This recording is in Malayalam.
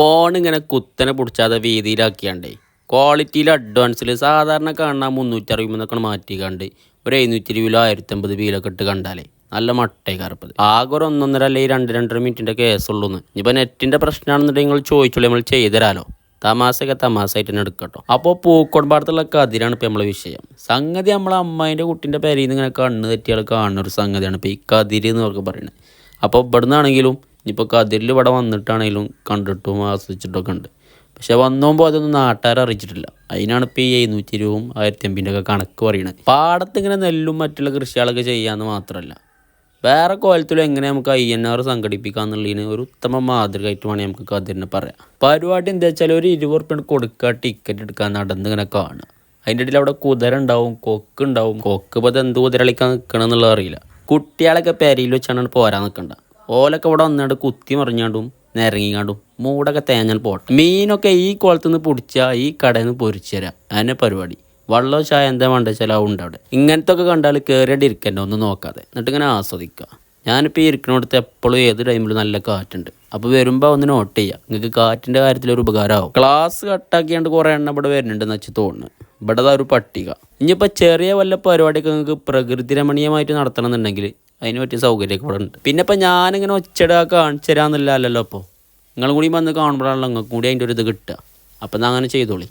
ഫോൺ ഇങ്ങനെ കുത്തനെ പൊടിച്ചാതെ വീതിയിലാക്കിയാണ്ടേ ക്വാളിറ്റിയിൽ അഡ്വാൻസിൽ സാധാരണ കാണാൻ മുന്നൂറ്റി അറുപതൊക്കെ മാറ്റിക്കാണ്ട് ഒരു എഴുന്നൂറ്റി ഇരുപതിലോ ആയിരത്തമ്പത് വീലൊക്കെ ഇട്ട് കണ്ടാലേ നല്ല മട്ടേ കറുപ്പത്. ആകെ ഒരു ഒന്നൊന്നര അല്ലെങ്കിൽ രണ്ട് രണ്ടര മിനിറ്റിന്റെ കേസുള്ളൂന്ന് ഇനിയിപ്പോൾ നെറ്റിന്റെ പ്രശ്നമാണെന്നുണ്ടെങ്കിൽ നിങ്ങൾ ചോദിച്ചോളൂ നമ്മൾ ചെയ്തുതരാലോ. തമാശയൊക്കെ തമാശയായിട്ട് തന്നെ എടുക്കട്ടോ. അപ്പോൾ പൂക്കോട്പാടത്തുള്ള കതിരാണ് ഇപ്പോൾ നമ്മളെ വിഷയം. സംഗതി നമ്മളെ അമ്മായിന്റെ കുട്ടീന്റെ പേരിൽ നിന്ന് ഇങ്ങനെ കണ്ണ് തെറ്റിയാൽ കാണുന്ന ഒരു സംഗതിയാണ് ഇപ്പോൾ ഈ കതിര് എന്ന് അവർക്ക് പറയുന്നത്. അപ്പോൾ ഇവിടുന്നാണെങ്കിലും ഇനിയിപ്പോൾ കതിരിൽ ഇവിടെ വന്നിട്ടാണെങ്കിലും കണ്ടിട്ടും ആസ്വദിച്ചിട്ടൊക്കെ ഉണ്ട്. പക്ഷെ വന്നോമ്പോൾ അതൊന്നും നാട്ടുകാർ അറിയിച്ചിട്ടില്ല. അതിനാണ് ഇപ്പോൾ ഈ എഴുന്നൂറ്റി ഇരുപതും ആയിരത്തി അമ്പിന്റെ ഒക്കെ കണക്ക് പറയണത്. പാടത്ത് ഇങ്ങനെ നെല്ലും മറ്റുള്ള കൃഷികളൊക്കെ ചെയ്യാമെന്ന് മാത്രമല്ല വേറെ കോലത്തിലും എങ്ങനെ നമുക്ക് ഐ എൻ ആർ സംഘടിപ്പിക്കുക എന്നുള്ളതിന് ഒരു ഉത്തമ മാതൃകയായിട്ട് വേണമെങ്കിൽ നമുക്ക് കതിരിനെ പറയാം. പരിപാടി എന്താ വെച്ചാൽ ഒരു ഇരുപത് ഉറുപ്പ്യ കൊടുക്കുക ടിക്കറ്റ് എടുക്കാൻ നടന്ന് ഇങ്ങനെ കാണുക. അതിന്റെ ഇടയിൽ അവിടെ കുതിര ഉണ്ടാവും കൊക്ക് ഉണ്ടാവും. കൊക്ക് ഇപ്പോൾ ഇത് എന്ത് കുതിര കളിക്കാൻ നിൽക്കണം എന്നുള്ളത് അറിയില്ല. കുട്ടികളൊക്കെ പെരയിൽ വെച്ചാണ് പോരാൻ നിൽക്കണ്ട ഓലൊക്കെ ഇവിടെ വന്നിട്ട് കുത്തി മറിഞ്ഞാണ്ടും നിരങ്ങിക്കാണ്ടും മൂടൊക്കെ തേഞ്ഞാൽ പോട്ടെ. മീനൊക്കെ ഈ കുളത്തു നിന്ന് പൊടിച്ചാൽ ഈ കടയിൽ നിന്ന് പൊരിച്ചു തരാം. അതിനെ പരിപാടി. വെള്ളം ചായ എന്താ വേണ്ട വെച്ചാൽ ഉണ്ട് അവിടെ. ഇങ്ങനത്തെ ഒക്കെ കണ്ടാൽ കയറിയിട്ട് ഇരിക്കണ്ട ഒന്നും നോക്കാതെ. എന്നിട്ട് ഇങ്ങനെ ആസ്വദിക്കുക ഞാനിപ്പോൾ ഈ ഇരിക്കുന്നിടത്ത് എപ്പോഴും ഏത് ടൈമിലും നല്ല കാറ്റുണ്ട്. അപ്പോൾ വരുമ്പോൾ ഒന്ന് നോട്ട് ചെയ്യുക നിങ്ങൾക്ക് കാറ്റിന്റെ കാര്യത്തിൽ ഒരു ഉപകാരമാവും ക്ലാസ് കട്ടാക്കിയാണ്ട് കുറേ എണ്ണം ഇവിടെ വരുന്നുണ്ടെന്ന് വെച്ച് തോന്നുന്നു. ഇവിടെ ഒരു പട്ടിക. ഇനിയിപ്പോൾ ചെറിയ വല്ല പരിപാടിയൊക്കെ നിങ്ങൾക്ക് പ്രകൃതി രമണീയമായിട്ട് നടത്തണമെന്നുണ്ടെങ്കിൽ അതിന് പറ്റിയ സൗകര്യമൊക്കെ ഇവിടെ ഉണ്ട്. പിന്നെ ഇപ്പം ഞാനിങ്ങനെ ഒച്ചട കാണിച്ചു തരാമെന്നില്ലല്ലോ അപ്പോൾ. നിങ്ങളും കൂടി വന്ന് കാണുമ്പോഴാണല്ലോ നിങ്ങൾക്കും കൂടി അതിന്റെ ഒരു ഇത് കിട്ടുക. അപ്പം എന്നാൽ അങ്ങനെ ചെയ്തോളി.